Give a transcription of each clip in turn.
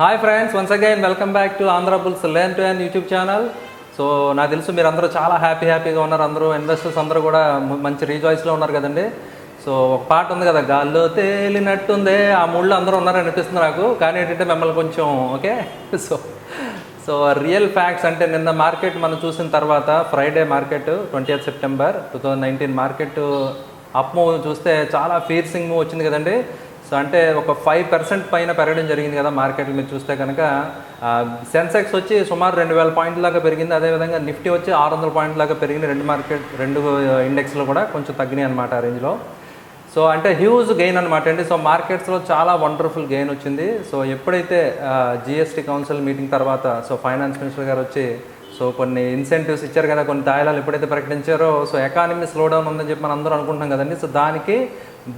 Hi friends once again welcome back to Andhra bulls learn to and YouTube channel so నాకు తెలుసు మీరు అందరూ చాలా హ్యాపీ హ్యాపీగా ఉన్నారు. అందరూ ఇన్వెస్టర్స్ అందరూ కూడా మంచి రీజాయిస్లో ఉన్నారు కదండి. సో ఒక పాట ఉంది కదా గాల్లో తేలినట్టుంది. ఆ మూళ్ళు అందరూ ఉన్నారని అనిపిస్తుంది నాకు. కానీ ఏంటంటే మిమ్మల్ని కొంచెం okay? So so real facts అంటే నిన్న మార్కెట్ మనం చూసిన తర్వాత Friday market twenty eighth September two thousand nineteen market up move చూస్తే చాలా ఫీర్సింగ్ మూవ్ వచ్చింది కదండి. సో అంటే ఒక ఫైవ్ పర్సెంట్ పైన పెరగడం జరిగింది కదా మార్కెట్ మీరు చూస్తే కనుక. సెన్సెక్స్ వచ్చి సుమారు రెండు వేల పాయింట్ల దాకా పెరిగింది. అదేవిధంగా నిఫ్టీ వచ్చి ఆరు వందల పాయింట్ల దాకా పెరిగింది. రెండు మార్కెట్ రెండు ఇండెక్స్లో కూడా కొంచెం తగ్గినాయి అనమాట ఆ రేంజ్లో. సో అంటే హ్యూజ్ గెయిన్ అనమాట అండి. సో మార్కెట్స్లో చాలా వండర్ఫుల్ గెయిన్ వచ్చింది. సో ఎప్పుడైతే జిఎస్టీ కౌన్సిల్ మీటింగ్ తర్వాత సో ఫైనాన్స్ మినిస్టర్ గారు వచ్చి సో కొన్ని ఇన్సెంటివ్స్ ఇచ్చారు కదా కొన్ని తాయిలాలు ఎప్పుడైతే ప్రకటించారో సో ఎకానమీ స్లో డౌన్ ఉందని చెప్పి మనం అందరూ అనుకుంటున్నాం కదండి. సో దానికి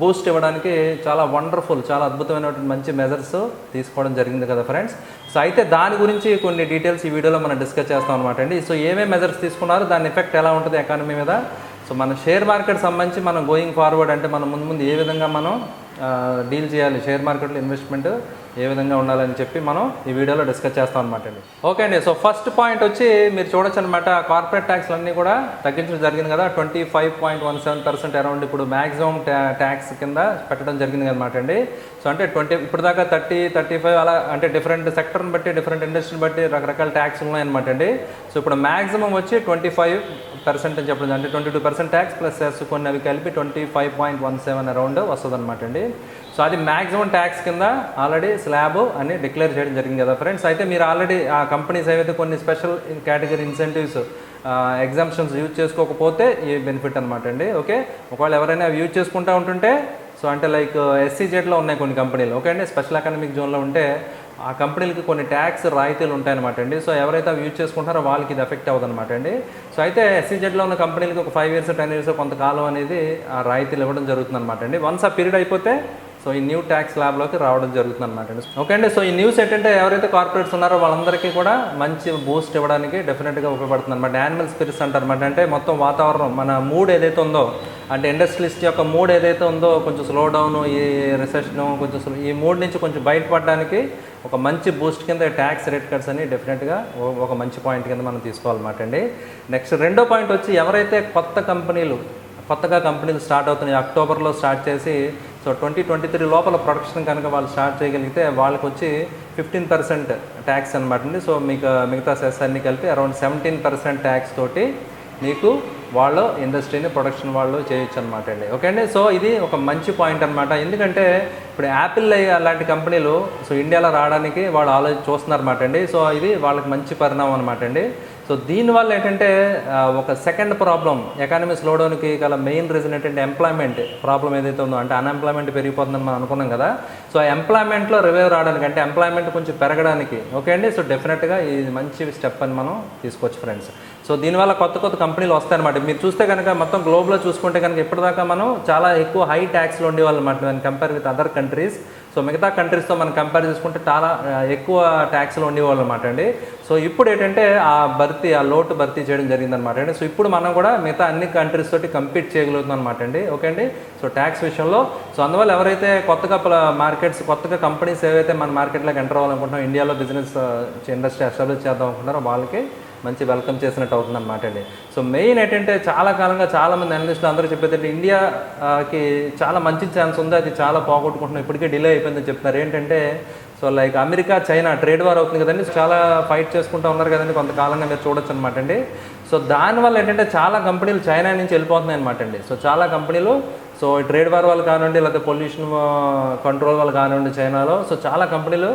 బూస్ట్ ఇవ్వడానికి చాలా వండర్ఫుల్ చాలా అద్భుతమైనటువంటి మంచి మెజర్స్ తీసుకోవడం జరిగింది కదా ఫ్రెండ్స్ సో అయితే దాని గురించి కొన్ని డీటెయిల్స్ ఈ వీడియోలో మనం డిస్కస్ చేస్తాం అనమాట అండి. సో ఏమేమి మెజర్స్ తీసుకున్నారు దాని ఎఫెక్ట్ ఎలా ఉంటుంది ఎకానమీ మీద? సో మన షేర్ మార్కెట్ సంబంధించి మనం గోయింగ్ ఫార్వర్డ్ అంటే మనం ముందు ముందు ఏ విధంగా మనం డీల్ చేయాలి షేర్ మార్కెట్లో ఇన్వెస్ట్మెంట్ ఏ విధంగా ఉండాలని చెప్పి మనం ఈ వీడియోలో డిస్కస్ చేస్తాం అనమాట అండి. ఓకే అండి సో ఫస్ట్ పాయింట్ వచ్చి మీరు చూడొచ్చు అనమాట కార్పొరేట్ ట్యాక్స్లు అన్నీ కూడా తగ్గించడం జరిగింది కదా twenty five point one seven percent around ఇప్పుడు మ్యాక్సిమం ట్యాక్స్ కింద పెట్టడం జరిగింది అనమాట అండి. సో అంటే ట్వంటీ ఇప్పుడు దాకా థర్టీ థర్టీ ఫైవ్ అలా అంటే డిఫరెంట్ సెక్టర్ని బట్టి డిఫరెంట్ ఇండస్ట్రీని బట్టి రకరకాల ట్యాక్స్ ఉన్నాయన్నమాట అండి. సో ఇప్పుడు మ్యాక్సిమం వచ్చి ట్వంటీ ఫైవ్ పర్సెంట్ అని చెప్పడం అంటే twenty two percent tax plus cess కొన్ని అవి కలిపి twenty five point one seven around వస్తుంది అనమాట అండి. సో అది మ్యాక్సిమం ట్యాక్స్ కింద ఆల్రెడీ స్లాబ్ అని డిక్లేర్ చేయడం జరిగింది కదా ఫ్రెండ్స్ అయితే మీరు ఆల్రెడీ ఆ కంపెనీస్ ఏవైతే కొన్ని special category incentives exemptions use చేసుకోకపోతే ఈ బెనిఫిట్ అనమాట అండి. ఓకే ఒకవేళ ఎవరైనా అవి యూజ్ చేసుకుంటూ ఉంటుంటే సో అంటే లైక్ ఎస్సీ జెడ్లో ఉన్నాయి కొన్ని కంపెనీలు ఓకే అండి? స్పెషల్ ఎకనామిక్ జోన్లో ఉంటే ఆ కంపెనీలకి కొన్ని ట్యాక్స్ రాయితీలు ఉంటాయన్నమాట అండి. సో ఎవరైతే అవి యూజ్ చేసుకుంటారో వాళ్ళకి ఇది ఎఫెక్ట్ అవ్వదన్నమాట అండి. సో అయితే ఎస్సీజెడ్లో ఉన్న కంపెనీలకి ఒక ఫైవ్ ఇయర్స్ టెన్ ఇయర్స్ కొంతకాలం అనేది ఆ రాయితీలు ఇవ్వడం జరుగుతుంది అనమాట అండి. వన్స్ ఆ పీరియడ్ అయిపోతే సో ఈ న్యూ ట్యాక్స్ ల్యాబ్లోకి రావడం జరుగుతుంది అనమాట అండి. ఓకే అండి సో ఈ న్యూస్ ఏంటంటే ఎవరైతే కార్పొరేట్స్ ఉన్నారో వాళ్ళందరికీ కూడా మంచి బూస్ట్ ఇవ్వడానికి డెఫినెట్గా ఉపయోగపడుతుంది అనమాట యానిమల్ స్పిరిట్స్ అంటారు అనమాట అంటే మొత్తం వాతావరణం మన మూడ్ ఏదైతే ఉందో అంటే ఇండస్ట్రియలిస్ట్ యొక్క మూడ్ ఏదైతే ఉందో కొంచెం స్లో డౌన్ ఈ రిసెషన్ కొంచెం ఈ మూడ్ నుంచి కొంచెం బయటపడడానికి ఒక మంచి బూస్ట్ కింద ట్యాక్స్ రేట్ కట్స్ అని డెఫినెట్గా ఒక మంచి పాయింట్ కింద మనం తీసుకోవాలన్నమాట అండి. నెక్స్ట్ రెండో పాయింట్ వచ్చి ఎవరైతే కొత్త కంపెనీలు కొత్తగా కంపెనీలు స్టార్ట్ అవుతున్నాయి అక్టోబర్లో స్టార్ట్ చేసి సో ట్వంటీ ట్వంటీ త్రీ లోపల ప్రొడక్షన్ కనుక వాళ్ళు స్టార్ట్ చేయగలిగితే వాళ్ళకి వచ్చి ఫిఫ్టీన్ పర్సెంట్ ట్యాక్స్ అనమాట అండి. సో మీకు మిగతా సెస్ అన్ని కలిపి అరౌండ్ సెవెంటీన్ పర్సెంట్ ట్యాక్స్ తోటి మీకు వాళ్ళు ఇండస్ట్రీని ప్రొడక్షన్ వాళ్ళు చేయొచ్చు అనమాట అండి. ఓకే అండి? సో ఇది ఒక మంచి పాయింట్ అనమాట ఎందుకంటే ఇప్పుడు యాపిల్ అలాంటి కంపెనీలు సో ఇండియాలో రావడానికి వాళ్ళు ఆలోచి చూస్తున్నారు అనమాట అండి. సో ఇది వాళ్ళకి మంచి పరిణామం అనమాట అండి. సో దీనివల్ల ఏంటంటే ఒక సెకండ్ ప్రాబ్లం ఎకానమీ స్లోడౌన్కి గల మెయిన్ రీజన్ ఏంటంటే ఎంప్లాయ్మెంట్ ప్రాబ్లం ఏదైతే ఉందో అంటే అన్ఎంప్లాయ్మెంట్ పెరిగిపోతుందని మనం అనుకున్నాం కదా. సో ఎంప్లాయ్మెంట్లో రివైవ్ రావడానికి అంటే ఎంప్లాయ్మెంట్ కొంచెం పెరగడానికి ఓకే అండి? సో డెఫినెట్గా ఇది మంచి స్టెప్ అని మనం తీసుకోవచ్చు ఫ్రెండ్స్ సో దీనివల్ల కొత్త కొత్త కంపెనీలు వస్తాయన్నమాట. మీరు చూస్తే కనుక మొత్తం గ్లోబ్లో చూసుకుంటే కనుక ఇప్పటిదాకా మనం చాలా ఎక్కువ హై ట్యాక్స్లో ఉండేవాళ్ళు అనమాట compare with other countries so మిగతా కంట్రీస్తో మనం కంపేర్ చేసుకుంటే చాలా ఎక్కువ ట్యాక్స్లు ఉండేవాళ్ళు అనమాట అండి. సో ఇప్పుడు ఏంటంటే ఆ భర్తీ ఆ లోటు భర్తీ చేయడం జరిగిందనమాట అండి. సో ఇప్పుడు మనం కూడా మిగతా అన్ని కంట్రీస్ తోటి కంపీట్ చేయగలుగుతున్నాం అనమాట అండి. ఓకే అండి? సో ట్యాక్స్ విషయంలో సో అందువల్ల ఎవరైతే కొత్తగా మార్కెట్స్ కొత్తగా కంపెనీస్ ఏవైతే మన మార్కెట్లోకి ఎంటర్ అవ్వాలనుకుంటున్నాం ఇండియాలో బిజినెస్ ఇండస్ట్రీ ఎస్టాబ్లిష్ చేద్దాం అనుకుంటున్నారో వాళ్ళకి మంచి వెల్కమ్ చేసినట్టు అవుతుందన్నమాట అండి. సో మెయిన్ ఏంటంటే చాలా కాలంగా చాలా మంది అనలిస్టులు అందరూ చెప్పేది ఇండియాకి చాలా మంచి ఛాన్స్ ఉంది అది చాలా పోగొట్టుకుంటున్నాం ఇప్పటికే డిలే అయిపోయిందని చెప్తున్నారు. ఏంటంటే so like America China trade war అవుతుంది కదండి చాలా ఫైట్ చేసుకుంటూ ఉన్నారు కదండి కొంతకాలంగా మీరు చూడొచ్చు అనమాట అండి. సో దానివల్ల ఏంటంటే చాలా కంపెనీలు చైనా నుంచి వెళ్ళిపోతున్నాయి అనమాట అండి. సో చాలా కంపెనీలు సో ఈ ట్రేడ్ వార్ వాళ్ళు కానివ్వండి లేకపోతే పొల్యూషన్ కంట్రోల్ వాళ్ళు కానివ్వండి చైనాలో సో చాలా కంపెనీలు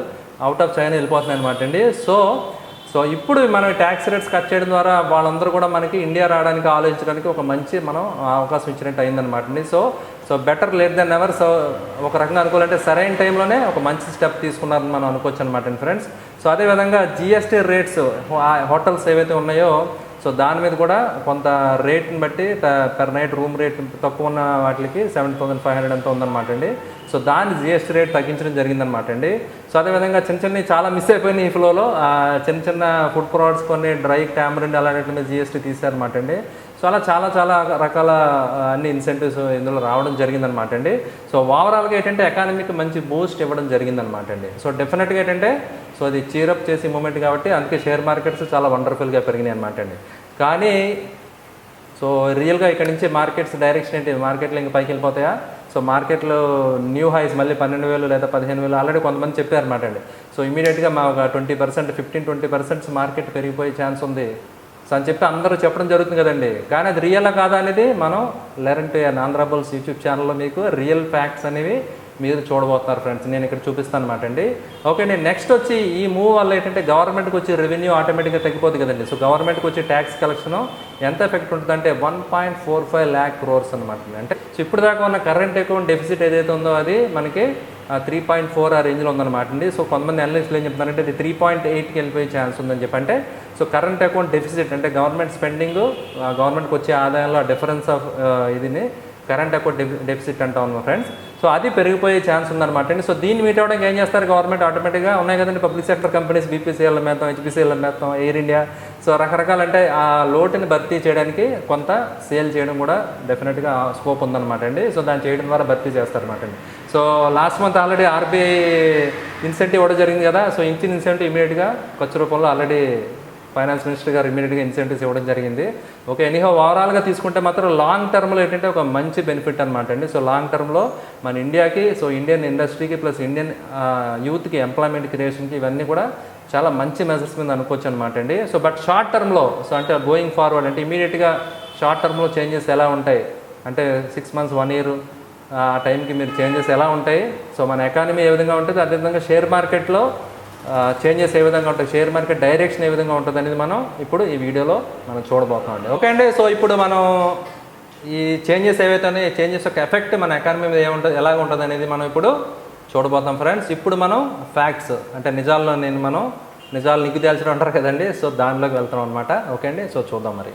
అవుట్ ఆఫ్ చైనా వెళ్ళిపోతున్నాయి అనమాట అండి. సో సో ఇప్పుడు మనం ట్యాక్స్ రేట్స్ కట్ చేయడం ద్వారా వాళ్ళందరూ కూడా మనకి ఇండియా రావడానికి ఆలోచించడానికి ఒక మంచి మనం అవకాశం ఇచ్చినట్టు అయిందనమాట అండి. So so better late than ever so ఒక రకంగా అనుకోవాలంటే సరైన టైంలోనే ఒక మంచి స్టెప్ తీసుకున్నారని మనం అనుకోవచ్చు అనమాట ఫ్రెండ్స్ సో అదేవిధంగా జిఎస్టీ రేట్స్ హోటల్స్ ఏవైతే ఉన్నాయో సో దాని మీద కూడా కొంత రేట్ని బట్టి పర్ నైట్ రూమ్ రేట్ తక్కువ ఉన్న వాటికి సెవెన్ థౌసండ్ ఫైవ్ హండ్రెడ్ ఎంత ఉందన్నమాట అండి. సో దాన్ని జిఎస్టీ రేట్ తగ్గించడం జరిగిందనమాట అండి. సో అదేవిధంగా చిన్న చిన్న చాలా మిస్ అయిపోయినాయి ఈ ఫ్లోలో చిన్న చిన్న ఫుడ్ ప్రొడక్ట్స్ కొన్ని డ్రై ట్యామరెండ్ అలాంటి మీద జిఎస్టీ తీసారనమాట అండి. సో అలా చాలా చాలా రకాల అన్ని ఇన్సెంటివ్స్ ఇందులో రావడం జరిగిందనమాట అండి. సో ఓవరాల్గా ఏంటంటే ఎకానమీకి మంచి బూస్ట్ ఇవ్వడం జరిగిందనమాట అండి. సో డెఫినెట్గా ఏంటంటే సో అది చీరప్ చేసే మూమెంట్ కాబట్టి అందుకే షేర్ మార్కెట్స్ చాలా వండర్ఫుల్గా పెరిగినాయి అనమాట అండి. కానీ సో రియల్గా ఇక్కడ నుంచి మార్కెట్స్ డైరెక్షన్ ఏంటి? మార్కెట్లో ఇంకా పైకి వెళ్ళిపోతాయా? సో మార్కెట్లో న్యూ హైస్ మళ్ళీ పన్నెండు వేలు లేదా పదిహేను వేలు ఆల్రెడీ కొంతమంది చెప్పారన్నమాట అండి. సో ఇమీడియట్గా మా ఒక twenty percent fifteen twenty percents market పెరిగిపోయే chance ఉంది. సో అని చెప్పి అందరూ చెప్పడం జరుగుతుంది కదండి. కానీ అది రియల్ కాదా అనేది మనం లెరన్ టు ఆంధ్రాబుల్స్ యూట్యూబ్ ఛానల్లో మీకు రియల్ ఫ్యాక్ట్స్ అనేవి మీరు చూడబోతున్నారు ఫ్రెండ్స్. నేను ఇక్కడ చూపిస్తాను అనమాట అండి. ఓకే నేను నెక్స్ట్ వచ్చి ఈ మూవ్ వల్ల ఏంటంటే గవర్నమెంట్కి వచ్చి రెవెన్యూ ఆటోమేటిక్గా తగ్గిపోతుంది కదండి. సో గవర్నమెంట్కి వచ్చి ట్యాక్స్ కలెక్షన్ ఎంత ఎఫెక్ట్ ఉంటుందంటే one point four five lakh crores అనమాట అంటే సో ఇప్పుడు దాకా ఉన్న కరెంట్ అకౌంట్ డెఫిసిట్ ఏదైతే ఉందో అది మనకి త్రీ పాయింట్ ఫోర్ ఆ రేంజ్లో ఉందన్నమాట అండి. సో కొంతమంది అనలిస్టులు ఏం చెప్తున్నారంటే ఇది త్రీ పాయింట్ ఎయిట్కి వెళ్ళిపోయే ఛాన్స్ ఉందని చెప్పి అంటే సో కరెంట్ అకౌంట్ డెఫిసిట్ అంటే గవర్నమెంట్ స్పెండింగ్ గవర్నమెంట్కి వచ్చే ఆదాయంలో డిఫరెన్స్ ఆఫ్ ఇదిని కరెంట్ అకౌంట్ డెఫిసిట్ అంటాం ఫ్రెండ్స్. సో అది పెరిగిపోయే ఛాన్స్ ఉందన్నమాట అండి. సో దీన్ని మీట్ అవ్వడానికి ఏం చేస్తారు? గవర్నమెంట్ ఆటోమేటిక్గా ఉన్నాయి కదండి పబ్లిక్ సెక్టర్ కంపెనీస్ బీపీసీఎల్ మేత్తం హెచ్పీసీఎల్ మేత్తం ఎయిర్ ఇండియా సో రకరకాల అంటే ఆ లోటుని భర్తీ చేయడానికి కొంత సేల్ చేయడం కూడా డెఫినెట్గా స్కోప్ ఉందన్నమాట అండి. సో దాన్ని చేయడం ద్వారా భర్తీ చేస్తారన్నమాట అండి. So last month already RBI incentive ఇవ్వడం జరిగింది కదా సో ఇచ్చిన ఇన్సెంటివ్ ఇమీడియట్గా ఖర్చు రూపంలో ఆల్రెడీ ఫైనాన్స్ మినిస్టర్ గారు ఇమీడియట్గా ఇన్సెంటివ్స్ ఇవ్వడం జరిగింది. ఓకే ఎనీహో ఓవరాల్గా తీసుకుంటే మాత్రం లాంగ్ టర్మ్లో ఏంటంటే ఒక మంచి బెనిఫిట్ అనమాట అండి. సో లాంగ్ టర్మ్లో మన ఇండియాకి సో ఇండియన్ ఇండస్ట్రీకి ప్లస్ ఇండియన్ యూత్కి ఎంప్లాయ్మెంట్ క్రియేషన్కి ఇవన్నీ కూడా చాలా మంచి మెజర్స్ మీద అనుకోవచ్చు అనమాట అండి. సో బట్ షార్ట్ టర్మ్లో సో అంటే గోయింగ్ ఫార్వర్డ్ అంటే ఇమీడియట్గా షార్ట్ టర్మ్లో చేంజెస్ ఎలా ఉంటాయి? అంటే సిక్స్ మంత్స్ వన్ ఇయర్ ఆ టైంకి మీరు చేంజెస్ ఎలా ఉంటాయి? సో మన ఎకానమీ ఏ విధంగా ఉంటుంది? అదేవిధంగా షేర్ మార్కెట్లో చేంజెస్ ఏ విధంగా ఉంటాయి? షేర్ మార్కెట్ డైరెక్షన్ ఏ విధంగా ఉంటుంది అనేది మనం ఇప్పుడు ఈ వీడియోలో మనం చూడబోతామండి ఓకే అండి? సో ఇప్పుడు మనం ఈ చేంజెస్ ఏవైతే ఉన్నాయో ఈ చేంజెస్ యొక్క ఎఫెక్ట్ మన ఎకానమీ మీద ఏముంటుంది ఎలాగ ఉంటుంది అనేది మనం ఇప్పుడు చూడబోతాం ఫ్రెండ్స్ ఇప్పుడు మనం ఫ్యాక్ట్స్ అంటే నిజాల్లో నేను మనం నిజాలు నిగ్గు తేల్చడం అంటారు కదండి? సో దానిలోకి వెళ్తాం అనమాట ఓకే అండి? సో చూద్దాం మరి.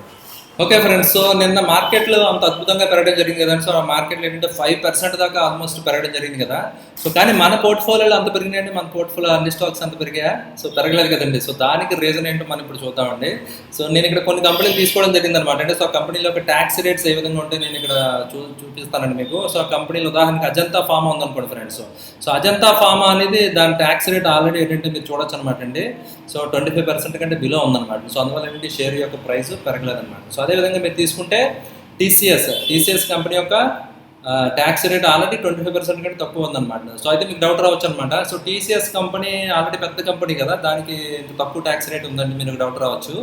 ఓకే ఫ్రెండ్స్ సో నిన్న మార్కెట్లో అంత అద్భుతంగా పెరగడం జరిగింది కదండి. సో ఆ మార్కెట్లో ఏంటంటే ఫైవ్ పర్సెంట్ దాకా ఆల్మోస్ట్ పెరగడం జరిగింది కదా. సో కానీ మన పోర్ట్ఫోలియోలో అంత పెరిగినాయండి. మన పోర్ట్ఫోలియో అన్ని స్టాక్స్ అంత పెరిగాయా? సో పెరగలేదు కదండి. సో దానికి రీజన్ ఏంటో మనం ఇప్పుడు చూద్దామండి. సో నేను ఇక్కడ కొన్ని కంపెనీలు తీసుకోవడం జరిగింది అనమాట అంటే సో ఆ కంపెనీలో ఒక ట్యాక్స్ రేట్స్ ఏ విధంగా ఉంటే నేను ఇక్కడ చూ చూపిస్తానండి మీకు. సో ఆ కంపెనీలో ఉదాహరణకి అజంతా ఫార్మా ఉందనుకోండి ఫ్రెండ్స్ సో అజంతా ఫార్మా అనేది దాని ట్యాక్స్ రేట్ ఆల్రెడీ ఏంటంటే మీరు చూడొచ్చు అనమాట అండి. సో ట్వంటీ ఫైవ్ పర్సెంట్ కంటే బిలో ఉందన్నమాట. సో అందువల్ల ఏంటి? షేర్ యొక్క ప్రైస్ పెరగలేదన్నమాట. సో అదేవిధంగా మీరు తీసుకుంటే టీసీఎస్ టీసీఎస్ కంపెనీ యొక్క tax rate already twenty five percent కంటే తక్కువ ఉందన్నమాట. సో అయితే మీకు డౌట్ రావచ్చు అనమాట సో టీసీఎస్ కంపెనీ ఆల్రెడీ పెద్ద కంపెనీ కదా. దానికి ఇంత తక్కువ ట్యాక్స్ రేట్ ఉందండి మీరు డౌట్ రావచ్చు.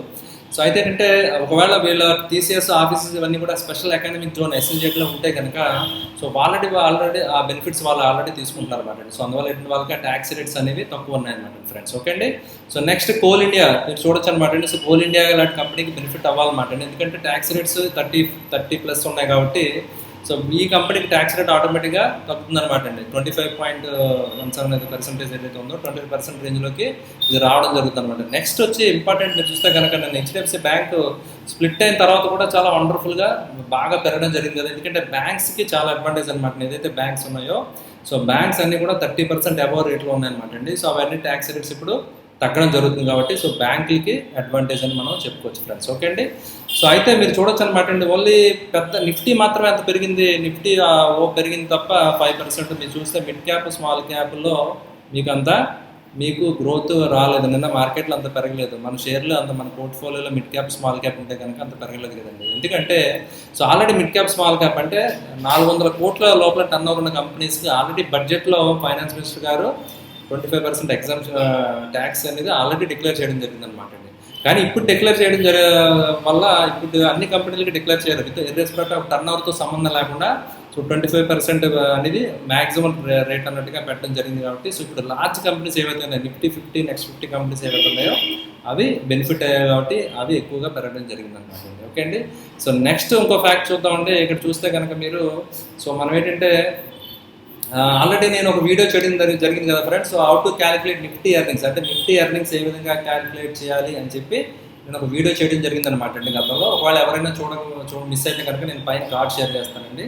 సో అయితే ఏంటంటే ఒకవేళ వీళ్ళ టీసీఎస్ ఆఫీసెస్ ఇవన్నీ కూడా స్పెషల్ అకాడమిక్ జోన్ ఎస్ఎన్జేట్లో ఉంటే కనుక సో ఆల్రెడీ ఆల్రెడీ ఆ బెనిఫిట్స్ వాళ్ళు ఆల్రెడీ తీసుకుంటారు అనమాట సో అందువల్ల ఏంటంటే వాళ్ళకి ఆ ట్యాక్స్ రేట్స్ అనేవి తక్కువ ఉన్నాయన్నమాట ఫ్రెండ్స్ ఓకే అండి? సో నెక్స్ట్ కోల్ ఇండియా మీరు చూడొచ్చు అనమాట అండి సో కోల్ ఇండియా లాంటి కంపెనీకి బెనిఫిట్ అవ్వాలన్నమాట. అండి ఎందుకంటే tax rates thirty thirty plus ఉన్నాయి కాబట్టి సో మీ కంపెనీకి ట్యాక్స్ రేట్ ఆటోమేటిక్గా తగ్గుతుంది అనమాట అండి. Twenty five point one seven అయితే పర్సెంటేజ్ ఏదైతే ఉందో ట్వంటీ ఫైవ్ పర్సెంట్ రేంజ్లోకి ఇది రావడం జరుగుతుంది అనమాట నెక్స్ట్ వచ్చి ఇంపార్టెంట్ మీరు చూస్తే కనుక నేను హెచ్డిఎఫ్సి బ్యాంక్ స్ప్లిట్ అయిన తర్వాత కూడా చాలా వండర్ఫుల్గా బాగా పెరగడం జరిగింది కదా. ఎందుకంటే బ్యాంక్స్కి చాలా అడ్వాంటేజ్ అనమాట ఏదైతే బ్యాంక్స్ ఉన్నాయో సో బ్యాంక్స్ అన్ని కూడా థర్టీ పర్సెంట్ అబౌవ్ రేట్లో ఉన్నాయన్నమాట అండి. సో అవన్నీ ట్యాక్స్ రేట్స్ ఇప్పుడు తగ్గడం జరుగుతుంది కాబట్టి సో బ్యాంకులకి అడ్వాంటేజ్ అని మనం చెప్పుకోవచ్చు ఫ్రెండ్స్ ఓకే అండి? సో అయితే మీరు చూడొచ్చు అనమాట అండి ఓన్లీ పెద్ద నిఫ్టీ మాత్రమే అంత పెరిగింది. నిఫ్టీ ఓ పెరిగింది తప్ప ఫైవ్ పర్సెంట్ మీరు చూస్తే మిడ్ క్యాప్ స్మాల్ క్యాప్లో మీకు అంత మీకు గ్రోత్ రాలేదు. నిన్న మార్కెట్లో అంత పెరగలేదు. మన షేర్లు అంత మన పోర్ట్ఫోలియోలో మిడ్ క్యాప్ స్మాల్ క్యాప్ ఉంటే కనుక అంత పెరగలేదు కదండి. ఎందుకంటే so already mid cap small cap అంటే నాలుగు వందల కోట్ల లోపల టర్న్ ఓవర్ ఉన్న కంపెనీస్కి ఆల్రెడీ బడ్జెట్లో ఫైనాన్స్ మినిస్టర్ గారు twenty five percent exempt tax అనేది ఆల్రెడీ డిక్లేర్ చేయడం జరిగింది అనమాట అండి. కానీ ఇప్పుడు డిక్లేర్ చేయడం జరి వల్ల ఇప్పుడు అన్ని కంపెనీలకి డిక్లేర్ చేయరు. విత్ ఇర్రెస్పెక్ట్ ఆఫ్ టర్న్ ఓవర్తో సంబంధం లేకుండా సో ట్వంటీ ఫైవ్ పర్సెంట్ అనేది మాక్సిమం రేట్ అన్నట్టుగా పెట్టడం జరిగింది కాబట్టి సో ఇప్పుడు లార్జ్ కంపెనీస్ ఏవైతే ఉన్నాయో Nifty fifty next fifty companies ఏవైతే ఉన్నాయో అవి బెనిఫిట్ అయ్యాయి కాబట్టి అవి ఎక్కువగా పెరగడం జరిగింది అనమాట ఓకే అండి? సో నెక్స్ట్ ఇంకో ఫ్యాక్ట్ చూద్దామంటే ఇక్కడ చూస్తే కనుక మీరు సో మనం ఏంటంటే ఆల్రెడీ నేను ఒక వీడియో చేయడం జరిగింది కదా friends so how to calculate Nifty earnings అంటే నిఫ్టీ ఎర్నింగ్స్ ఏ విధంగా క్యాలిక్యులేట్ చేయాలి అని చెప్పి నేను ఒక వీడియో చేయడం జరిగింది అనమాట అండి గతంలో ఒకవేళ ఎవరైనా చూడ చూ మిస్ అయితే కనుక నేను పైన కార్డ్ షేర్ చేస్తానండి.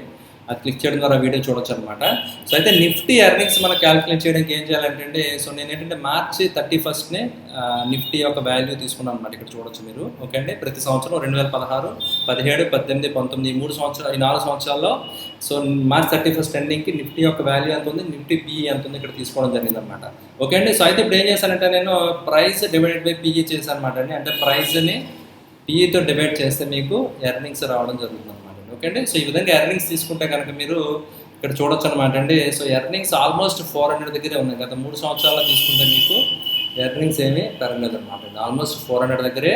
అది క్లిక్ చేయడం ద్వారా వీడియో చూడొచ్చు అనమాట సో అయితే నిఫ్టీ ఎర్నింగ్స్ మనం క్యాలిక్యులేట్ చేయడానికి ఏం చేయాలంటే సో నేను ఏంటంటే మార్చి థర్టీ ఫస్ట్నే నిఫ్టీ యొక్క వాల్యూ తీసుకున్నాను అనమాట ఇక్కడ చూడొచ్చు మీరు. ఓకే అండి? ప్రతి సంవత్సరం రెండు వేల పదహారు పదిహేడు పద్దెనిమిది పంతొమ్మిది మూడు సంవత్సరాలు ఈ నాలుగు సంవత్సరాల్లో సో మార్చ్ థర్టీ ఫస్ట్ ఎండింగ్కి నిఫ్టీ యొక్క వాల్యూ ఎంత ఉంది? నిఫ్టీ పిఈ ఎంత ఉంది? ఇక్కడ తీసుకోవడం జరిగింది అనమాట ఓకే అండి? సో అయితే ఇప్పుడు ఏం చేశానంటే నేను ప్రైస్ డివైడెడ్ బై పిఈ చేశాను అనమాట అండి. అంటే ప్రైస్ని పిఈతో డివైడ్ చేస్తే మీకు ఎర్నింగ్స్ రావడం జరుగుతుంది. ఓకే అండి. సో ఈ విధంగా ఎర్నింగ్స్ తీసుకుంటే కనుక మీరు ఇక్కడ చూడొచ్చు అనమాట అండి. So earnings almost four hundred దగ్గరే ఉన్నాయి. గత మూడు సంవత్సరాలు తీసుకుంటే మీకు ఎర్నింగ్స్ ఏమీ పెరగలేదు అనమాట ఆల్మోస్ట్ ఫోర్ హండ్రెడ్ దగ్గరే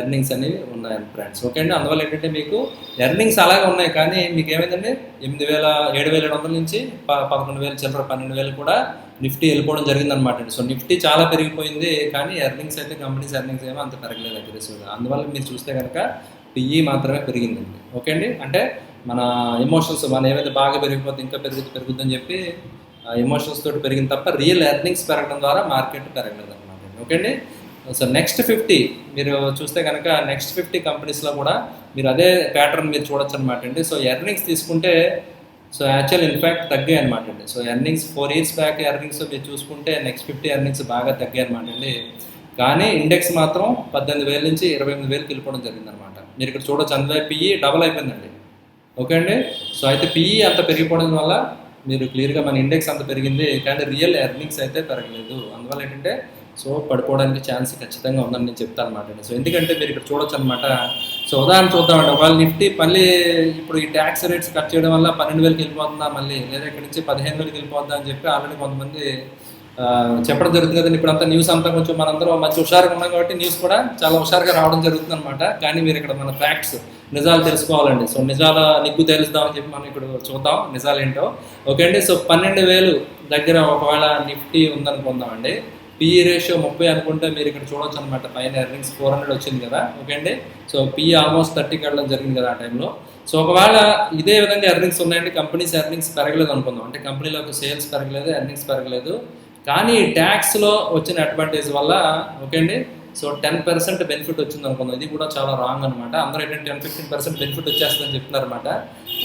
ఎర్నింగ్స్ అనేవి ఉన్నాయి ఫ్రెండ్స్ ఓకే అండి. అందువల్ల ఏంటంటే మీకు ఎర్నింగ్స్ అలాగే ఉన్నాయి కానీ మీకు ఏమైందండి? ఎనిమిది వేల ఏడు వేల ఏడు వందల నుంచి పదకొండు వేల చిల్లర పన్నెండు వేలు కూడా నిఫ్టీ వెళ్ళిపోవడం జరిగింది అనమాట అండి. సో నిఫ్టీ చాలా పెరిగిపోయింది కానీ ఎర్నింగ్స్ అయితే కంపెనీస్ ఎర్నింగ్స్ ఏమో అంత పెరగలేదు అగ్రెసివ్గా అందువల్ల మీరు చూస్తే కనుక పిఈ మాత్రమే పెరిగిందండి. ఓకే అండి? అంటే మన ఎమోషన్స్ మన ఏమైతే బాగా పెరిగిపోతే ఇంకా పెరుగుద్ది పెరుగుద్దని చెప్పి ఎమోషన్స్ తోటి పెరిగింది తప్ప రియల్ ఎర్నింగ్స్ పెరగడం ద్వారా మార్కెట్ పెరగలేదు అనమాట ఓకే అండి? సో నెక్స్ట్ ఫిఫ్టీ మీరు చూస్తే కనుక నెక్స్ట్ ఫిఫ్టీ కంపెనీస్లో కూడా మీరు అదే ప్యాటర్న్ మీరు చూడొచ్చు అనమాట అండి. సో ఎర్నింగ్స్ తీసుకుంటే సో యాక్చువల్ ఇన్ఫాక్ట్ తగ్గాయి అనమాట అండి. So earnings four years back earnings మీరు చూసుకుంటే నెక్స్ట్ ఫిఫ్టీ ఎర్నింగ్స్ బాగా తగ్గాయి అనమాట అండి. కానీ ఇండెక్స్ మాత్రం పద్దెనిమిది వేల నుంచి ఇరవై ఎనిమిది వేలకు వెళ్ళిపోవడం జరిగింది అనమాట మీరు ఇక్కడ చూడొచ్చు అందులో పిఈ డబల్ అయిపోయిందండి. ఓకే అండి? సో అయితే పిఈ అంత పెరిగిపోవడం వల్ల మీరు క్లియర్గా మన ఇండెక్స్ అంత పెరిగింది కానీ రియల్ ఎర్నింగ్స్ అయితే పెరగలేదు. అందువల్ల ఏంటంటే సో పడిపోవడానికి ఛాన్స్ ఖచ్చితంగా ఉందని నేను చెప్తాను అనమాట సో ఎందుకంటే మీరు ఇక్కడ చూడొచ్చు అనమాట సో ఉదాహరణ చూద్దామండి ఒకవేళ నిఫ్టీ మళ్ళీ ఇప్పుడు ఈ ట్యాక్స్ రేట్స్ కట్ చేయడం వల్ల పన్నెండు వేలకి వెళ్ళిపోతుందా మళ్ళీ? లేదా ఇక్కడ నుంచి పదిహేను వేలకి వెళ్ళిపోతుందా అని చెప్పి ఆల్రెడీ కొంతమంది చెప్పడం జరుగుతుంది కదండి ఇప్పుడు అంతా న్యూస్ అంతా కొంచెం మనందరం మంచి హుషారుగా ఉన్నాం కాబట్టి న్యూస్ కూడా చాలా హుషారుగా రావడం జరుగుతుంది అనమాట కానీ మీరు ఇక్కడ మన ఫ్యాక్ట్స్ నిజాలు తెలుసుకోవాలండి. సో నిజాల నిగ్గు తెలుస్తామని చెప్పి మనం ఇప్పుడు చూద్దాం నిజాలు ఏంటో ఓకే అండి. సో పన్నెండు వేలు దగ్గర ఒకవేళ నిఫ్టీ ఉందనుకుందామండి పిఈ రేషియో ముప్పై అనుకుంటే మీరు ఇక్కడ చూడొచ్చు అనమాట పైన ఎర్నింగ్స్ ఫోర్ హండ్రెడ్ వచ్చింది కదా. ఓకే అండి. సో పిఈ ఆల్మోస్ట్ థర్టీకి వెళ్ళడం జరిగింది కదా ఆ టైంలో సో ఒకవేళ ఇదే విధంగా ఎర్నింగ్స్ ఉన్నాయండి కంపెనీస్ ఎర్నింగ్స్ పెరగలేదు అనుకుందాం. అంటే కంపెనీలో సేల్స్ పెరగలేదు ఎర్నింగ్స్ పెరగలేదు. కానీ ట్యాక్స్లో వచ్చిన అడ్వాంటేజ్ వల్ల ఓకే అండి? సో టెన్ పర్సెంట్ బెనిఫిట్ వచ్చింది అనుకుందాం. ఇది కూడా చాలా రాంగ్ అనమాట అందరూ ఏంటంటే టెన్ ఫిఫ్టీన్ పర్సెంట్ బెనిఫిట్ వచ్చేస్తుందని చెప్తున్నారు అనమాట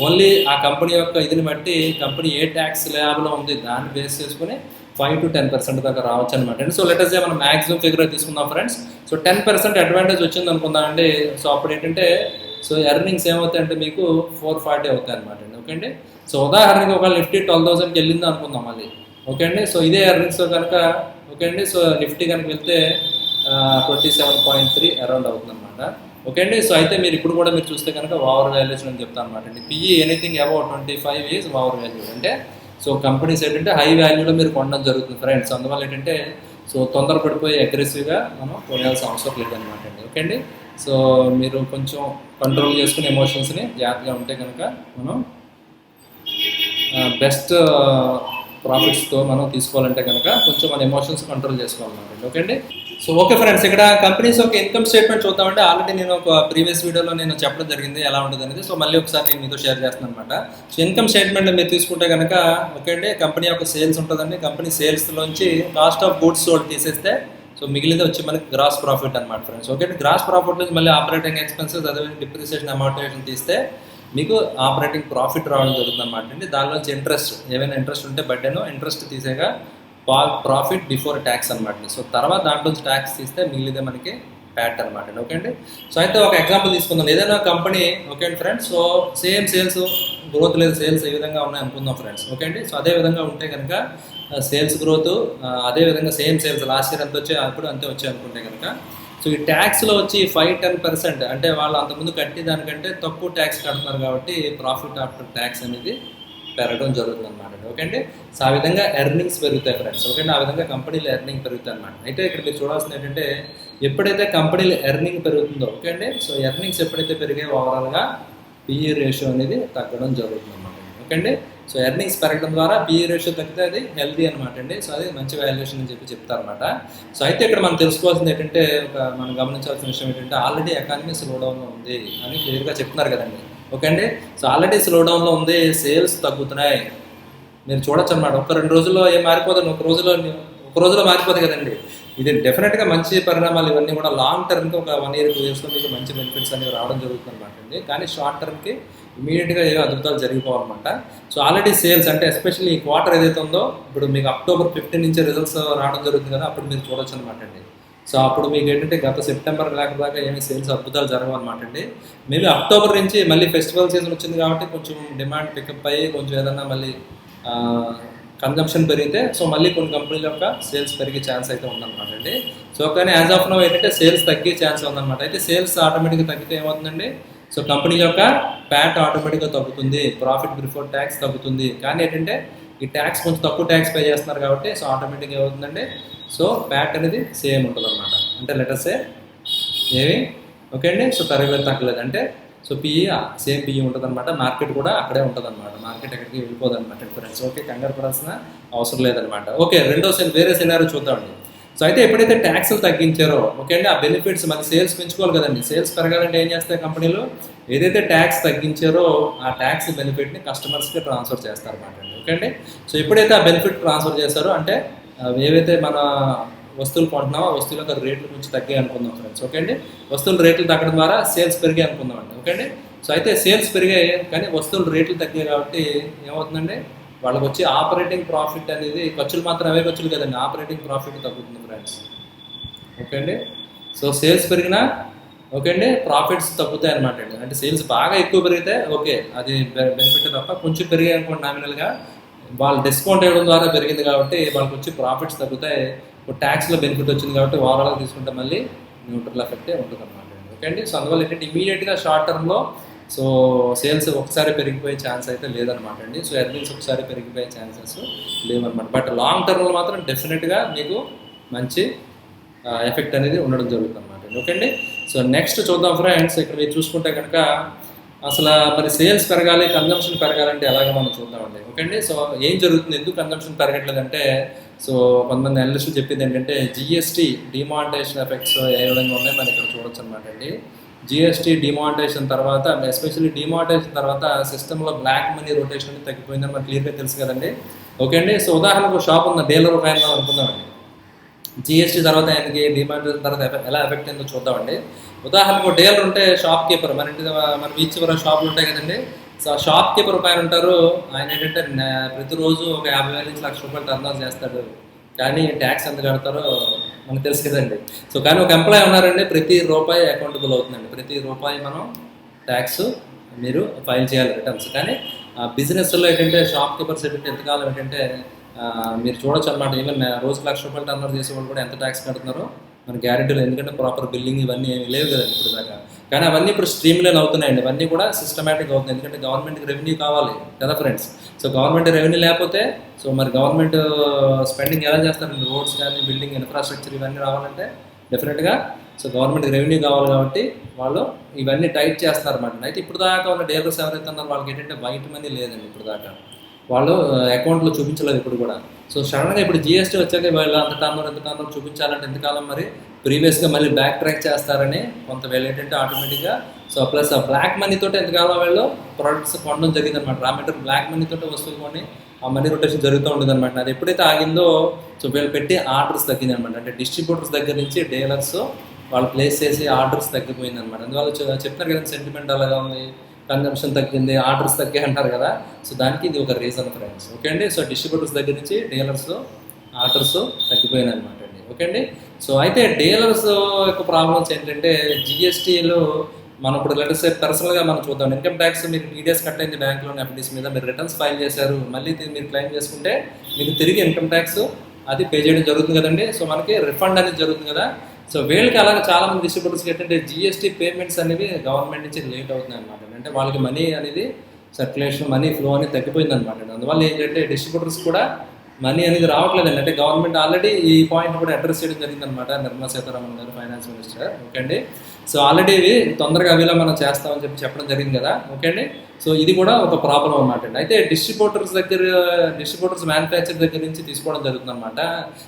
ఓన్లీ ఆ కంపెనీ యొక్క ఇదిని బట్టి కంపెనీ ఏ ట్యాక్స్ ల్యాబ్లో ఉంది దాన్ని బేస్ చేసుకుని ఫైవ్ టు టెన్ పర్సెంట్ దాకా రావచ్చు అనమాట అండి సో లెటర్స్ మనం మాక్సిమం ఫిగర్ తీసుకుందాం friends so ten percent advantage వచ్చింది అనుకుందామండి సో అప్పుడు ఏంటంటే సో ఎర్నింగ్స్ ఏమవుతాయంటే మీకు ఫోర్ ఫార్టీ అవుతాయి అనమాట అండి. ఓకే అండి? సో ఉదాహరణకి ఒక నిఫ్టీ ట్వెల్వ్ థౌసండ్కి వెళ్ళింది అనుకుందాం మళ్ళీ. ఓకే అండి. సో ఇదే ఎర్నింగ్స్ కనుక ఓకే అండి. సో నిఫ్టీ కనుక వెళ్తే twenty seven point three around అవుతుంది అనమాట ఓకే అండి. సో అయితే మీరు ఇప్పుడు కూడా మీరు చూస్తే కనుక ఓవర్ వాల్యుయేషన్ అని చెప్తాను అనమాట అండి. PE anything about twenty five is over value అంటే సో కంపెనీస్ ఏంటంటే హై వాల్యూలో మీరు కొనడం జరుగుతుంది ఫ్రెండ్స్ అందువల్ల ఏంటంటే సో తొందరపడిపోయి అగ్రెసివ్గా మనం కొనాల్సిన అవసరం లేదనమాట అండి. ఓకే అండి. సో మీరు కొంచెం కంట్రోల్ చేసుకునే ఎమోషన్స్ని జాగ్రత్తగా ఉంటే కనుక మనం బెస్ట్ ప్రాఫిట్స్తో మనం తీసుకోవాలంటే కనుక కొంచెం మన ఎమోషన్స్ కంట్రోల్ చేసుకోవాలన్నమాట ఓకే అండి? సో ఓకే ఫ్రెండ్స్ ఇక్కడ కంపెనీస్ ఒక ఇన్కమ్ స్టేట్మెంట్ చూద్దామంటే ఆల్రెడీ నేను ఒక ప్రీవియస్ వీడియోలో నేను చెప్పడం జరిగింది ఎలా ఉంటుంది అనేది. సో మళ్ళీ ఒకసారి నేను మీతో షేర్ చేస్తాను అనమాట సో ఇన్కమ్ స్టేట్మెంట్ మీరు తీసుకుంటే కనుక ఓకే అండి? కంపెనీ యొక్క సేల్స్ ఉంటుందండి. కంపెనీ సేల్స్లోంచి కాస్ట్ ఆఫ్ గూడ్స్ సోల్డ్ తీసేస్తే సో మిగిలింది వచ్చి మనకి గ్రాస్ ప్రాఫిట్ అనమాట ఫ్రెండ్స్ ఓకే గ్రాస్ ప్రాఫిట్ నుంచి మళ్ళీ ఆపరేటింగ్ ఎక్స్పెన్సెస్ అదేవిధంగా డిప్రిసియేషన్ అమౌంటేషన్ తీస్తే మీకు ఆపరేటింగ్ ప్రాఫిట్ రావడం జరుగుతుంది అనమాట అండి దానిలోంచి ఇంట్రెస్ట్ ఏమైనా ఇంట్రెస్ట్ ఉంటే బడ్డేనో ఇంట్రెస్ట్ తీసేగా ప్రాఫిట్ బిఫోర్ ట్యాక్స్ అనమాట సో తర్వాత దాంట్లోంచి ట్యాక్స్ తీస్తే మిగిలిదే మనకి ప్యాట్ అనమాట అండి. ఓకే అండి? సో అయితే ఒక ఎగ్జాంపుల్ తీసుకుందాం. ఏదైనా కంపెనీ ఓకే అండి friends? So same sales growth లేదు సేల్స్ ఏ విధంగా ఉన్నాయి అనుకుందాం ఫ్రెండ్స్. ఓకే అండి? సో అదే విధంగా ఉంటే కనుక సేల్స్ గ్రోత్ అదే విధంగా సేమ్ సేల్స్ లాస్ట్ ఇయర్ ఎంత వచ్చాయి అప్పుడు అంతే వచ్చాయి అనుకుంటే కనుక సో ఈ ట్యాక్స్లో వచ్చి ఫైవ్ టెన్ పర్సెంట్ అంటే వాళ్ళు అంతకుముందు కట్టే దానికంటే తక్కువ ట్యాక్స్ కడతారు కాబట్టి ప్రాఫిట్ ఆఫ్టర్ ట్యాక్స్ అనేది పెరగడం జరుగుతుంది అనమాట ఓకే అండి? సో ఆ విధంగా ఎర్నింగ్స్ పెరుగుతాయి ఫ్రెండ్స్ ఓకే అండి? ఆ విధంగా కంపెనీలు ఎర్నింగ్ పెరుగుతాయి అనమాట అయితే ఇక్కడ మీరు చూడాల్సింది ఏంటంటే ఎప్పుడైతే కంపెనీలు ఎర్నింగ్ పెరుగుతుందో ఓకే అండి? సో ఎర్నింగ్స్ ఎప్పుడైతే పెరిగాయో ఓవరాల్గా పిఈ రేషియో అనేది తగ్గడం జరుగుతుంది అనమాట ఓకే అండి? సో ఎర్నింగ్స్ పెరగడం ద్వారా పిఈ రేషియో తగ్గితే అది హెల్దీ అనమాట అండి. సో అది మంచి వాల్యుయేషన్ అని చెప్పి చెప్తారనమాట సో అయితే ఇక్కడ మనం తెలుసుకోవాల్సింది ఏంటంటే ఒక మనం గమనించాల్సిన విషయం ఏంటంటే ఆల్రెడీ ఎకానమీ స్లో డౌన్లో ఉంది అని క్లియర్గా చెప్తున్నారు కదండి. ఓకే అండి? సో ఆల్రెడీ స్లో డౌన్లో ఉంది సేల్స్ తగ్గుతున్నాయి. మీరు చూడొచ్చు అనమాట ఒక రెండు రోజుల్లో ఏం మారిపోతుంది ఒక రోజులో ఒక రోజులో మారిపోతుంది కదండి. ఇది డెఫినెట్గా మంచి పరిణామాలు ఇవన్నీ కూడా లాంగ్ టర్మ్కి ఒక వన్ ఇయర్ టూ ఇయర్స్లో మీకు మంచి బెనిఫిట్స్ అనేవి రావడం జరుగుతుంది అనమాట అండి. కానీ షార్ట్ టర్మ్కి ఇమీడియట్గా ఏవో అద్భుతాలు జరిగిపోవాలన్నమాట సో ఆల్రెడీ సేల్స్ అంటే ఎస్పెషల్లీ ఈ క్వార్టర్ ఏదైతే ఉందో ఇప్పుడు మీకు అక్టోబర్ ఫిఫ్టీన్ నుంచి రిజల్ట్స్ రావడం జరుగుతుంది కదా అప్పుడు మీరు చూడొచ్చు అనమాట అండి. సో అప్పుడు మీకు ఏంటంటే గత సెప్టెంబర్ లేకపోతే ఏమి సేల్స్ అద్భుతాలు జరగవన్నమాట అండి. మేబీ అక్టోబర్ నుంచి మళ్ళీ ఫెస్టివల్ సీజన్ వచ్చింది కాబట్టి కొంచెం డిమాండ్ పికప్ అయ్యి కొంచెం ఏదన్నా మళ్ళీ కన్జంప్షన్ పెరిగితే సో మళ్ళీ కొన్ని కంపెనీల యొక్క సేల్స్ పెరిగే ఛాన్స్ అయితే ఉందన్నమాట అండి. సో కానీ యాజ్ ఆఫ్ నో ఏంటంటే సేల్స్ తగ్గే ఛాన్స్ ఉందన్నమాట. అయితే సేల్స్ ఆటోమేటిక్గా తగ్గితే ఏమవుతుందండి? సో కంపెనీ యొక్క ప్యాట్ ఆటోమేటిక్గా తగ్గుతుంది ప్రాఫిట్ బిఫోర్ ట్యాక్స్ తగ్గుతుంది. కానీ ఏంటంటే ఈ ట్యాక్స్ కొంచెం తక్కువ ట్యాక్స్ పే చేస్తున్నారు కాబట్టి సో ఆటోమేటిక్గా ఏమవుతుందండి? సో ప్యాట్ అనేది సేమ్ ఉంటుంది అనమాట అంటే లెటర్సే ఏవి ఓకే అండి? సో తరగతి తగ్గలేదు. అంటే సో పిఈ సేమ్ పిఈ ఉంటుంది అనమాట మార్కెట్ కూడా అక్కడే ఉంటుంది అనమాట మార్కెట్ ఎక్కడికి వెళ్ళిపోదు అనమాట ఓకే కంగారు పడాల్సిన అవసరం లేదనమాట ఓకే రెండో సెల్ వేరే సినారో చూద్దామండి సో అయితే ఎప్పుడైతే ట్యాక్స్లు తగ్గించారో ఓకే అండి ఆ బెనిఫిట్స్ మరి సేల్స్ పెంచుకోవాలి కదండి. సేల్స్ పెరగాలంటే ఏం చేస్తాయి కంపెనీలు? ఏదైతే ట్యాక్స్ తగ్గించారో ఆ ట్యాక్స్ బెనిఫిట్ని కస్టమర్స్కి ట్రాన్స్ఫర్ చేస్తారన్నమాట అండి. ఓకే అండి? సో ఎప్పుడైతే ఆ బెనిఫిట్ ట్రాన్స్ఫర్ చేస్తారో అంటే ఏవైతే మన వస్తువులు కొంటున్నాం ఆ వస్తువుల యొక్క రేట్లు కొంచెం తగ్గాయి అనుకుందాం ఫ్రెండ్స్ ఓకే అండి? వస్తువుల రేట్లు తగ్గడం ద్వారా సేల్స్ పెరిగాయి అనుకుందాం అండి. ఓకే అండి? సో అయితే సేల్స్ పెరిగాయి కానీ వస్తువుల రేట్లు తగ్గాయి కాబట్టి ఏమవుతుందండి? వాళ్ళకి వచ్చి ఆపరేటింగ్ ప్రాఫిట్ అనేది ఖర్చులు మాత్రం అవే ఖర్చులు కదండి. ఆపరేటింగ్ ప్రాఫిట్ తగ్గుతుంది ఫ్రెండ్స్ ఓకే అండి? సో సేల్స్ పెరిగినా ఓకే అండి? ప్రాఫిట్స్ తగ్గుతాయి అనమాట అండి. అంటే సేల్స్ బాగా ఎక్కువ పెరిగితే ఓకే అది బెనిఫిట్ తప్ప కొంచెం పెరిగాయి అనుకోండి నామినల్గా వాళ్ళు డిస్కౌంట్ ఇవ్వడం ద్వారా పెరిగింది కాబట్టి వాళ్ళకి వచ్చి ప్రాఫిట్స్ తగ్గుతాయి. ట్యాక్స్లో బెనిఫిట్ వచ్చింది కాబట్టి ఓవరాల్గా తీసుకుంటే మళ్ళీ న్యూట్రల్ ఎఫెక్టే ఉంటుంది అనమాట ఓకే అండి? సో అందువల్ల ఏంటంటే ఇమీడియట్గా షార్ట్ టర్మ్లో సో సేల్స్ ఒకసారి పెరిగిపోయే ఛాన్స్ అయితే లేదనమాట అండి. సో ఎర్నింగ్స్ ఒకసారి పెరిగిపోయే ఛాన్సెస్ లేవన్నమాట. బట్ లాంగ్ టర్మ్లో మాత్రం డెఫినెట్గా మీకు మంచి ఎఫెక్ట్ అనేది ఉండడం జరుగుతుంది అనమాట ఓకే అండి? సో నెక్స్ట్ చూద్దాం ఫ్రెండ్స్ ఇక్కడ మీరు చూసుకుంటే కనుక అసలు మరి సేల్స్ పెరగాలి కన్జంప్షన్ పెరగాలంటే ఎలాగ మనం చూద్దామండి. ఓకే అండి సో ఏం జరుగుతుంది? ఎందుకు కన్జంప్షన్ పెరగట్లేదంటే సో కొంతమంది అనలిస్టులు చెప్పింది ఏంటంటే జిఎస్టీ డిమానిటైజేషన్ ఎఫెక్ట్స్ ఏ విధంగా ఉన్నాయి మనం ఇక్కడ చూడొచ్చు అనమాట అండి జిఎస్టీ డిమానిటైజేషన్ తర్వాత ఎస్పెషల్లీ డిమానిటైజేషన్ తర్వాత సిస్టంలో బ్లాక్ మనీ రొటేషన్ అనేది తగ్గిపోయిందని మనకు క్లియర్గా తెలుసు కదండి. ఓకే అండి సో ఉదాహరణకు షాప్ ఉన్న డీలర్ ఒక ఆయన అనుకుందామండి. జిఎస్టీ తర్వాత ఆయనకి డిమాండ్ తర్వాత ఎలా ఎఫెక్ట్ అయిందో చూద్దామండి. ఉదాహరణకు డీలర్ ఉంటే షాప్ కీపర్ మన ఇంటి మన బీచ్ షాపులు ఉంటాయి కదండి. సో ఆ షాప్ కీపర్ పైన ఉంటారు. ఆయన ఏంటంటే ప్రతిరోజు ఒక యాభై వేల నుంచి లక్ష రూపాయలు టర్న్ చేస్తాడు. కానీ ట్యాక్స్ ఎంత కడతారో మనకు తెలుసు కదండి. సో కానీ ఒక ఎంప్లాయీ ఉన్నారండి ప్రతి రూపాయి అకౌంటబుల్ అవుతుందండి ప్రతి రూపాయి మనం ట్యాక్స్ మీరు ఫైల్ చేయాలి రిటర్న్స్ కానీ ఆ బిజినెస్లో ఏంటంటే షాప్ కీపర్స్ ఏంటంటే ఎంతకాలం ఏంటంటే మీరు చూడొచ్చు అనమాట ఈవెన్ రోజు లక్ష రూపాయలు టర్న్ చేసే వాళ్ళు కూడా ఎంత ట్యాక్స్ కడుతున్నారో మన గ్యారెంటీలు ఎందుకంటే ప్రాపర్ బిల్డింగ్ ఇవన్నీ ఏమి లేవు కదండి ఇప్పుడు దాకా. కానీ అవన్నీ ఇప్పుడు స్ట్రీమ్లైన్ అవుతున్నాయండి. అవన్నీ కూడా సిస్టమేటిక్ అవుతుంది ఎందుకంటే గవర్నమెంట్కి రెవెన్యూ కావాలి కదా ఫ్రెండ్స్ సో గవర్నమెంట్ రెవెన్యూ లేకపోతే సో మరి గవర్నమెంట్ స్పెండింగ్ uh, ఎలా చేస్తారు రోడ్స్ కానీ బిల్డింగ్ ఇన్ఫ్రాస్ట్రక్చర్ ఇవన్నీ రావాలంటే డెఫినెట్గా సో గవర్నమెంట్కి రెవెన్యూ కావాలి కాబట్టి వాళ్ళు ఇవన్నీ టైట్ చేస్తారన్నమాట. అయితే ఇప్పుడు దాకా ఉన్న డీలర్స్ ఎవరైతే ఉన్నారో వాళ్ళకి ఏంటంటే వైట్ మనీ లేదండి ఇప్పుడు దాకా. వాళ్ళు uh, అకౌంట్లో చూపించలేదు ఇప్పుడు కూడా. సో సడన్గా ఇప్పుడు జిఎస్టీ వచ్చాక వాళ్ళు అంత టర్నర్ ఎంత టర్నర్ చూపించాలంటే ఎంతకాలం మరి? ప్రీవియస్గా మళ్ళీ బ్యాక్ ట్రాక్ చేస్తారని కొంత వీళ్ళు ఏంటంటే ఆటోమేటిక్గా సో ప్లస్ ఆ బ్లాక్ మనీ తోటి ఎంతకాలం వీళ్ళు ప్రొడక్ట్స్ కొనడం జరిగింది అనమాట రా మెటీరియల్ బ్లాక్ మనీ తోటి వస్తువులు కొని ఆ మనీ రొటేషన్ జరుగుతూ ఉండదు అనమాట అది ఎప్పుడైతే ఆగిందో సో వీళ్ళు పెట్టి ఆర్డర్స్ తగ్గింది అనమాట అంటే డిస్ట్రిబ్యూటర్స్ దగ్గర నుంచి డీలర్స్ వాళ్ళు ప్లేస్ చేసి ఆర్డర్స్ తగ్గిపోయింది అనమాట అందువల్ల చెప్తున్నారు కదా సెంటిమెంట్ అలాగా ఉంది. కన్జంప్షన్ తగ్గింది ఆర్డర్స్ తగ్గాయి అంటారు కదా. సో దానికి ఇది ఒక రీజన్ ఫ్రెండ్స్ ఓకే అండి? సో డిస్ట్రిబ్యూటర్స్ దగ్గర నుంచి డీలర్స్ ఆర్డర్స్ తగ్గిపోయినాయి అనమాట అండి. ఓకే అండి? సో అయితే డీలర్స్ యొక్క ప్రాబ్లమ్స్ ఏంటంటే జిఎస్టీలో మనం ఇప్పుడు లెటర్స్ పర్సనల్గా మనం చూద్దాం. ఇన్కమ్ ట్యాక్స్ మీరు టీడీఎస్ కట్ అయింది బ్యాంక్లో ఎఫ్డీస్ మీద మీరు రిటర్న్స్ ఫైల్ చేశారు. మళ్ళీ మీరు క్లెయిమ్ చేసుకుంటే మీకు తిరిగి ఇన్కమ్ ట్యాక్స్ అది పే చేయడం జరుగుతుంది కదండి? సో మనకి రిఫండ్ అనేది జరుగుతుంది కదా. సో వీళ్ళకి అలాగే చాలా మంది డిస్ట్రిబ్యూటర్స్కి ఏంటంటే జిఎస్టీ పేమెంట్స్ అనేవి గవర్నమెంట్ నుంచి లేట్ అవుతున్నాయి అనమాట అంటే వాళ్ళకి మనీ అనేది సర్క్యులేషన్ మనీ ఫ్లో అనేది తగ్గిపోయింది అనమాట అందువల్ల ఏంటంటే డిస్ట్రిబ్యూటర్స్ కూడా మనీ అనేది రావట్లేదండి. అంటే గవర్నమెంట్ ఆల్రెడీ ఈ పాయింట్ కూడా అడ్రస్ చేయడం జరిగింది అనమాట నిర్మలా సీతారామన్ గారు ఫైనాన్స్ మినిస్టర్ ఓకే అండి? సో ఆల్రెడీ ఇవి తొందరగా అవిలా మనం చేస్తామని చెప్పి చెప్పడం జరిగింది కదా? ఓకే అండి? సో ఇది కూడా ఒక ప్రాబ్లం అనమాట అండి. అయితే డిస్ట్రిబ్యూటర్స్ దగ్గర డిస్ట్రిబ్యూటర్స్ మ్యానుఫ్యాక్చర్ దగ్గర నుంచి తీసుకోవడం జరుగుతుంది అనమాట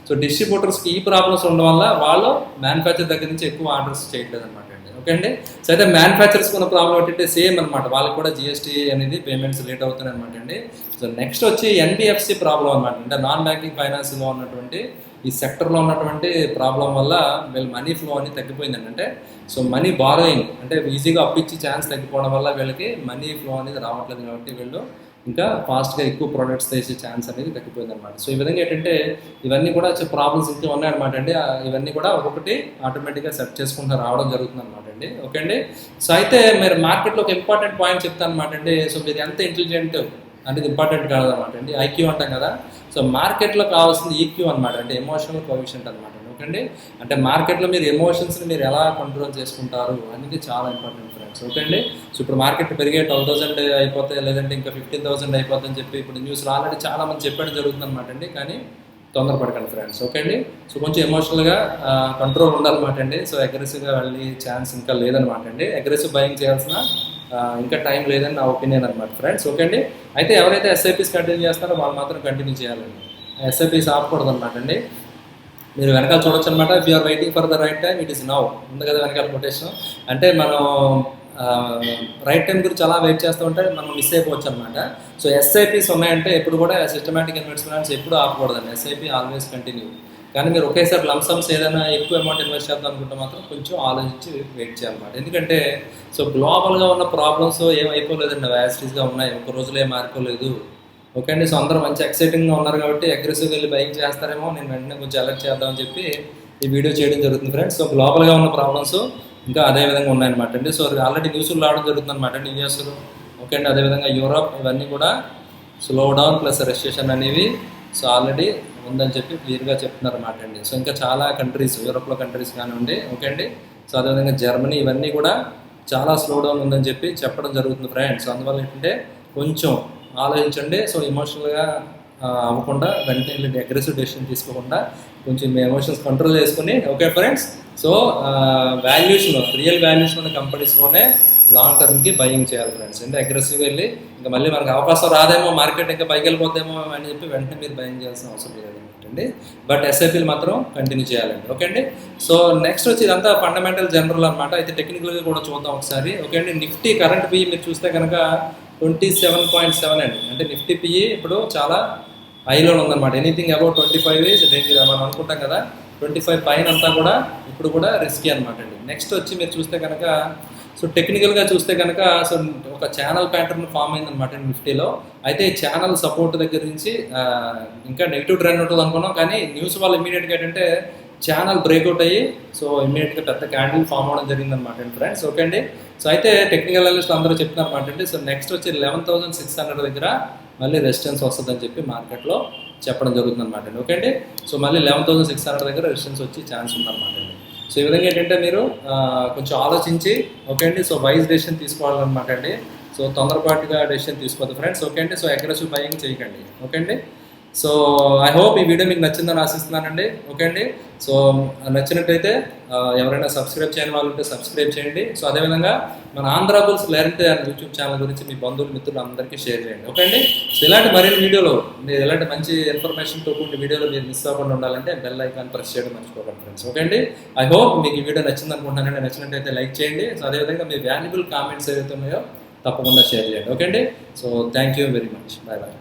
సో డిస్ట్రిబ్యూటర్స్కి ఈ ప్రాబ్లమ్స్ ఉండడం వల్ల వాళ్ళు మ్యానుఫ్యాక్చర్ దగ్గర నుంచి ఎక్కువ ఆర్డర్స్ చేయట్లేదు అనమాట ఓకే అండి? సో అయితే మ్యానుఫ్యాక్చర్స్ ఉన్న ప్రాబ్లం ఏంటంటే సేమ్ అనమాట వాళ్ళకి కూడా జిఎస్టీ అనేది పేమెంట్స్ లేట్ అవుతున్నాయి అనమాట అండి. సో నెక్స్ట్ వచ్చి ఎన్బిఎఫ్సి ప్రాబ్లం అనమాట అంటే నాన్ బ్యాంకింగ్ ఫైనాన్స్లో ఉన్నటువంటి ఈ సెక్టర్లో ఉన్నటువంటి ప్రాబ్లం వల్ల వీళ్ళ మనీ ఫ్లో అనేది తగ్గిపోయిందండి. అంటే సో మనీ బారోయింగ్ అంటే ఈజీగా అప్పిచ్చి ఛాన్స్ తగ్గిపోవడం వల్ల వీళ్ళకి మనీ ఫ్లో అనేది రావట్లేదు కాబట్టి వీళ్ళు ఇంకా ఫాస్ట్గా ఎక్కువ ప్రొడక్ట్స్ తెచ్చే ఛాన్స్ అనేది తగ్గిపోయింది అనమాట సో ఈ విధంగా ఏంటంటే ఇవన్నీ కూడా ప్రాబ్లమ్స్ ఇంకా ఉన్నాయన్నమాట అండి. ఇవన్నీ కూడా ఒక్కొక్కటి ఆటోమేటిక్గా సెట్ చేసుకుంటూ రావడం జరుగుతుంది అనమాట అండి. ఓకే అండి? సో అయితే మీరు మార్కెట్లో ఒక ఇంపార్టెంట్ పాయింట్ చెప్తాను అనమాట అండి. సో మీరు ఎంత ఇంటెలిజెంట్ అనేది ఇంపార్టెంట్ కాదనమాట అండి. ఐక్యూ అంటాం కదా. సో మార్కెట్లో కావాల్సింది ఈక్యూ అనమాట అంటే ఎమోషనల్ కోవిషెంట్ అనమాట ఓకే అండి? అంటే మార్కెట్లో మీరు ఎమోషన్స్ని మీరు ఎలా కంట్రోల్ చేసుకుంటారు అనేది చాలా ఇంపార్టెంట్ ఫ్రెండ్స్ ఓకే అండి సో ఇప్పుడు మార్కెట్ పెరిగే ట్వెల్వ్ థౌసండ్ అయిపోతాయి లేదంటే ఇంకా ఫిఫ్టీన్ థౌసండ్ అయిపోతుందని చెప్పి ఇప్పుడు న్యూస్ ఆల్రెడీ చాలా మంది చెప్పడం జరుగుతుంది అనమాట అండి. కానీ తొందరపడకండి ఫ్రెండ్స్ ఓకే అండి? సో కొంచెం ఎమోషనల్గా కంట్రోల్ ఉండాలన్నమాట అండి. సో అగ్రెసివ్గా వెళ్ళి ఛాన్స్ ఇంకా లేదనమాట అండి. అగ్రెసివ్ బయింగ్ చేయాల్సిన ఇంకా టైం లేదని నా ఒపీనియన్ అనమాట ఫ్రెండ్స్ ఓకే అండి? అయితే ఎవరైతే ఎస్ఐపీస్ కంటిన్యూ చేస్తారో వాళ్ళు మాత్రం కంటిన్యూ చేయాలండి. ఎస్ఐపీస్ ఆపకూడదు అనమాట అండి. మీరు వెనకాల చూడొచ్చు అనమాట if you're waiting for the right time it is now ఉంది కదా వెనకాల కొటేషన్. అంటే మనం రైట్ టైం గురించి అలా వెయిట్ చేస్తూ ఉంటే మనం మిస్ అయిపోవచ్చు అనమాట సో ఎస్ఐపిస్ ఉన్నాయంటే ఎప్పుడు కూడా సిస్టమేటిక్ ఇన్వెస్ట్మెంట్స్ ఎప్పుడు ఆపకూడదండి. ఎస్ఐపి ఆల్వేస్ కంటిన్యూ కానీ మీరు ఒకేసారి లంసమ్స్ ఏదైనా ఎక్కువ అమౌంట్ ఇన్వెస్ట్ చేద్దాం అనుకుంటే మాత్రం కొంచెం ఆలోచించి వెయిట్ చేయాలన్నమాట ఎందుకంటే సో గ్లోబల్గా ఉన్న ప్రాబ్లమ్స్ ఏమైపోలేదండి అయిపోలేదండి. వ్యాసిటీస్గా ఉన్నాయి. ఒక రోజులో ఏం మారిపోలేదు. ఓకే అండి? సో అందరూ మంచి ఎక్సైటింగ్గా ఉన్నారు కాబట్టి అగ్రెసివ్గా వెళ్ళి బైక్ చేస్తారేమో. నేను వెంటనే కొంచెం అలర్ట్ చేద్దామని చెప్పి ఈ వీడియో చేయడం జరుగుతుంది ఫ్రెండ్స్ సో గ్లోబల్గా ఉన్న ప్రాబ్లమ్స్ ఇంకా అదే విధంగా ఉన్నాయన్నమాట అండి. సో ఆల్రెడీ న్యూస్లు రావడం జరుగుతుంది అనమాట అండి యూఎస్లో ఓకే అండి అదేవిధంగా యూరోప్ ఇవన్నీ కూడా స్లో డౌన్ ప్లస్ రెస్ట్రిక్షన్ అనేవి సో ఆల్రెడీ ఉందని చెప్పి క్లియర్గా చెప్తున్నారు అనమాట అండి. సో ఇంకా చాలా కంట్రీస్ యూరోప్లో కంట్రీస్ కానివ్వండి ఓకే అండి. సో అదేవిధంగా జర్మనీ ఇవన్నీ కూడా చాలా స్లో డౌన్ ఉందని చెప్పి చెప్పడం జరుగుతుంది ఫ్రెండ్స్ అందువల్ల ఏంటంటే కొంచెం ఆలోచించండి. సో ఎమోషనల్గా అవ్వకుండా వెంటనే అగ్రెసివ్ డెసిషన్ తీసుకోకుండా కొంచెం మీ ఎమోషన్స్ కంట్రోల్ చేసుకుని okay friends so valuation real valuation ఉన్న కంపెనీస్లోనే లాంగ్ టర్మ్కి బయింగ్ చేయాలి ఫ్రెండ్స్ అంటే అగ్రెసివ్గా వెళ్ళి ఇంకా మళ్ళీ మనకు అవకాశం రాదేమో మార్కెట్ ఇంకా పైకి వెళ్ళిపోద్దేమో అని చెప్పి వెంటనే మీరు బయింగ్ చేయాల్సిన అవసరం లేదండి బట్ ఎస్ఐపీలు మాత్రం కంటిన్యూ చేయాలండి. ఓకే అండి? సో నెక్స్ట్ వచ్చి ఇదంతా ఫండమెంటల్ జనరల్ అనమాట అయితే టెక్నికల్గా కూడా చూద్దాం ఒకసారి. ఓకే అండి? నిఫ్టీ కరెంట్ పిఈ మీరు చూస్తే కనుక ట్వంటీ సెవెన్ పాయింట్ సెవెన్ అండి. అంటే నిఫ్టీ పిఈ ఇప్పుడు చాలా హైలో ఉందన్నమాట. Anything about twenty five is danger మనం అనుకుంటాం కదా ట్వంటీ ఫైవ్ పైన అంతా కూడా ఇప్పుడు కూడా రిస్కీ అనమాట అండి. నెక్స్ట్ వచ్చి మీరు చూస్తే కనుక సో టెక్నికల్గా చూస్తే కనుక సో ఒక ఛానల్ ప్యాటర్న్ ఫామ్ అయిందనమాట నిఫ్టీలో అయితే ఈ ఛానల్ సపోర్ట్ దగ్గర నుంచి ఇంకా నెగిటివ్ ట్రెండ్ ఉంటుంది అనుకున్నాం కానీ న్యూస్ వాళ్ళు ఇమీడియట్గా ఏంటంటే ఛానల్ బ్రేక్అవుట్ అయ్యి సో ఇమీడియట్గా పెద్ద క్యాండిల్ ఫామ్ అవడం జరిగింది అనమాట అండి ఫ్రెండ్స్ ఓకే అండి? సో అయితే టెక్నికల్ అనలిస్ట్ అందరూ చెప్తున్నారు అనమాట అండి సో నెక్స్ట్ వచ్చి లెవెన్ థౌసండ్ సిక్స్ హండ్రెడ్ దగ్గర మళ్ళీ రెసిస్టెన్స్ వస్తుందని చెప్పి మార్కెట్లో చెప్పడం జరుగుతుంది అనమాట అండి. ఓకే అండి? సో మళ్ళీ లెవెన్ థౌసండ్ సిక్స్ హండ్రెడ్ దగ్గర రెసిస్టెన్స్ వచ్చే ఛాన్స్ ఉందన్నమాట అండి. సో ఈ విధంగా ఏంటంటే మీరు కొంచెం ఆలోచించి ఓకే అండి? సో వైజ్ డెసిషన్ తీసుకోవాలన్నమాట అండి. సో తొందరపాటుగా డెసిషన్ తీసుకోవద్దు ఫ్రెండ్స్ ఓకే అండి? సో అగ్రెసివ్ బయింగ్ చేయకండి. ఓకే అండి? సో ఐ హోప్ ఈ వీడియో మీకు నచ్చిందని ఆశిస్తున్నానండి. ఓకే అండి? సో నచ్చినట్టయితే ఎవరైనా సబ్స్క్రైబ్ చేయని వాళ్ళు ఉంటే సబ్స్క్రైబ్ చేయండి. సో అదేవిధంగా మన ఆంధ్ర బుల్స్ లెరంటే అనే యూట్యూబ్ ఛానల్ గురించి మీ బంధువులు మిత్రులు అందరికీ షేర్ చేయండి. ఓకే అండి? సో ఇలాంటి మరిన్ని వీడియోలో మీరు ఎలాంటి మంచి ఇన్ఫర్మేషన్తో కూడిన వీడియోలో మీరు మిస్ అవ్వకుండా ఉండాలంటే బెల్ ఐకాన్ ప్రెస్ చేయడం మర్చిపోకండి ఫ్రెండ్స్ ఓకే అండి? ఐ హోప్ మీకు ఈ వీడియో నచ్చింది అనుకుంటున్నానండి. నచ్చినట్టయితే లైక్ చేయండి. సో అదేవిధంగా మీ వాల్యుబుల్ కామెంట్స్ ఏవైతే ఉన్నాయో తప్పకుండా షేర్ చేయండి. ఓకే అండి? So thank you very much bye bye